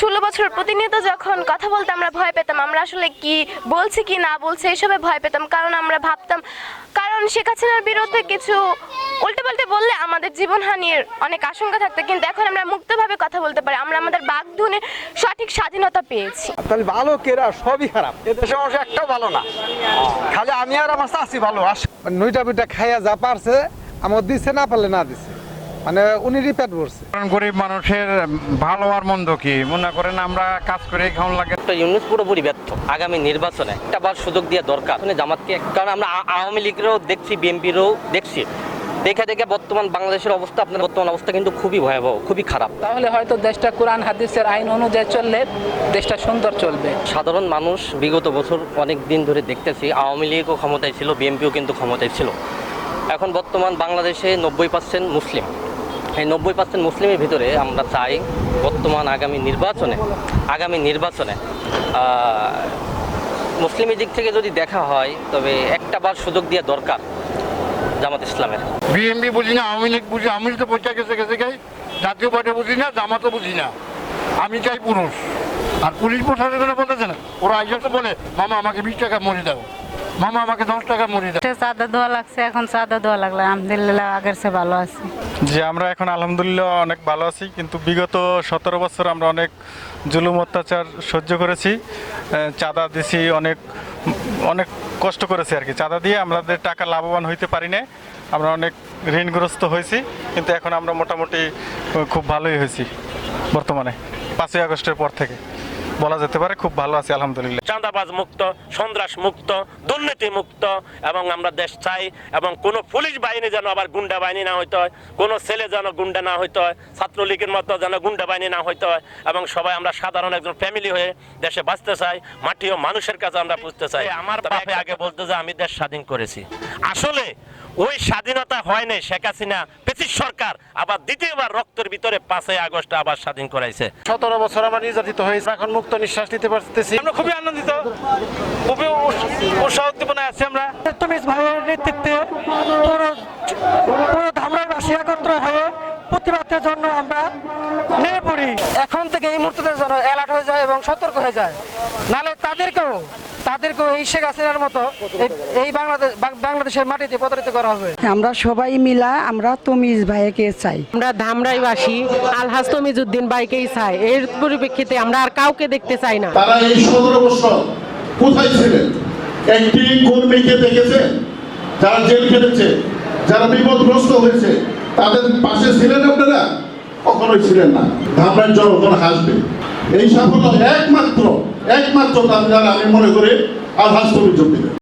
ষোলো বছর প্রতিনিয়ত যখন কথা বলতে আমরা ভয় পেতাম আমরা আসলে কি বলছি কি না বলছি এসবে ভয় পেতাম। কারণ আমরা ভাবতাম কারণ শেখ হাসিনার বিরুদ্ধে কিছু উল্টে পাল্টে বললে আমাদের জীবনহানির অনেক আশঙ্কা থাকতো। কিন্তু এখন আমরা মুক্তভাবে কথা বলতে পারি আমরা আমাদের বাগধনের সঠিক স্বাধীনতা পেয়েছি। তাহলে ভালো কেরা সবই খারাপ। এদেশে অবশ্য একটাও ভালো না। খালি আমি আর আমার চাষি ভালো আস নইটা পিঠা খাইয়া যা পারছে আমার দিছে না পারলে না দিছে। মানে উনিরই পেট ভরছে কারণ গরিব মানুষের ভালো আর মন্দ কি? মনে করেন আমরা কাজ করে খাওয়ান লাগে। ডক্টর ইউনুস পুরোপুরি ব্যর্থ। আগামী নির্বাচনে একটা বার সুযোগ দেওয়া দরকার। মানে জামাতকে কারণ আমরা আওয়ামী লীগেরও দেখছি বিএনপিরও দেখছি। দেখে দেখে বর্তমান বাংলাদেশের অবস্থা আপনার বর্তমান অবস্থা কিন্তু খুবই ভয়াবহ খুবই খারাপ। তাহলে হয়তো দেশটা কোরআন হাদিসের আইন অনুযায়ী চললে দেশটা সুন্দর চলবে। সাধারণ মানুষ বিগত বছর অনেক দিন ধরে দেখতেছি আওয়ামী লীগও ক্ষমতায় ছিল বিএনপিও কিন্তু ক্ষমতায় ছিল। এখন বর্তমান বাংলাদেশে নব্বই পার্সেন্ট মুসলিম। এই নব্বই পার্সেন্ট মুসলিমের ভিতরে আমরা চাই বর্তমান আগামী নির্বাচনে আগামী নির্বাচনে মুসলিমের দিক থেকে যদি দেখা হয়, তবে একটা বার সুযোগ দেওয়া দরকার জামাত ইসলামের। বিএমপি বুঝি না, আওয়ামী লীগ বুঝি লীগ তো পয়সা গেছে গেছে গাই জাতীয় পার্টি বুঝি না, জামাতও বুঝি না। আমি চাই পুরুষ। আর পুলিশ প্রশাসনে বলতেছে না। ওরা আইসা তো বলে, মামা, আমাকে বিশ টাকা মরে দাও। মামা আমাকে দশ টাকা মরে দাও। চাঁদা দেওয়া লাগছে এখন চাঁদা দেওয়া লাগল। আলহামদুলিল্লাহ আগের চেয়ে ভালো আছে। যে আমরা এখন আলহামদুলিল্লাহ অনেক ভালো আছি কিন্তু বিগত সতেরো বছর আমরা অনেক জুলুম অত্যাচার সহ্য করেছি। চাঁদা দিছি অনেক অনেক কষ্ট করেছি আর কি। চাঁদা দিয়ে আমাদের টাকা লাভবান হইতে পারি না আমরা অনেক ঋণগ্রস্ত হয়েছি কিন্তু এখন আমরা মোটামুটি খুব ভালোই হয়েছি বর্তমানে পাঁচই আগস্টের পর থেকে। বলা যেতে পারে খুব ভালো আছি আলহামদুলিল্লাহ। চাঁদাবাজ মুক্ত সন্ত্রাস মুক্ত দুর্নীতি মুক্ত এবং আমরা দেশ চাই এবং কোনো পুলিশ বাহিনী যেন আবার গুন্ডা বাহিনী না হইতে হয় কোনো ছেলে যেন গুন্ডা না হইতে হয় ছাত্রলীগের মতো যেন গুন্ডা বাহিনী না হইতে হয় এবং সবাই আমরা সাধারণ একজন ফ্যামিলি হয়ে দেশে বাঁচতে চাই মাটি ও মানুষের কাছে আমরা বুঝতে চাই। আমার বাপে আগে বলতে যে আমি দেশ স্বাধীন করেছি। আসলে ওই স্বাধীনতা হয় নাই শেখ হাসিনা পেচিস সরকার আবার দ্বিতীয়বার রক্তের ভিতরে পাঁচই আগস্ট আবার স্বাধীন করাইছে। সতেরো বছর আমরা নির্যাতিত হয়েছে। এখন মুক্ত নিঃশ্বাস নিতে পারতেছি। আমরা খুবই আনন্দিত। খুবই উৎসাহ উদ্দীপনায় আছি আমরা। তুমি ভাইয়ের নেতৃত্বে পুরো পুরো ধামরাইবাসী একত্র হয়ে প্রতিবাদের জন্য আমরা নেমে পড়ি। এখন থেকে এই মুহূর্তে যেন অ্যালার্ট হয়ে যায় এবং সতর্ক হয়ে যায়। নাহলে তাদেরকেও তাদেরকেও এই শেখ হাসিনার মতো এই- বাংলাদেশ বাং- বাংলাদেশের মাটিতে প্রতারিত করা হবে। আমরা সবাই মিলা আমরা তমিজ ভাইকে চাই। আমরা ধামরাই ধামরাইবাসী আলহাজ তমিজুদ্দিন বাইকেই চাই। এর পরিপ্রেক্ষিতে আমরা আর কাউকে দেখতে চাই না। তারা এই সতেরো বছর কোথায় ছিলেন? একটি কর্মীকে দেখেছেন যারা জেল খেটেছে? যারা বিপদগ্রস্ত হয়েছে? তাদের পাশে ছিলেন আপনারা? কখনোই ছিলেন না। ধামরার জনগণ হাসবে। এই সাফল্য একমাত্র একমাত্র তাদের আমি মনে করি আর হাস্তবির জন্য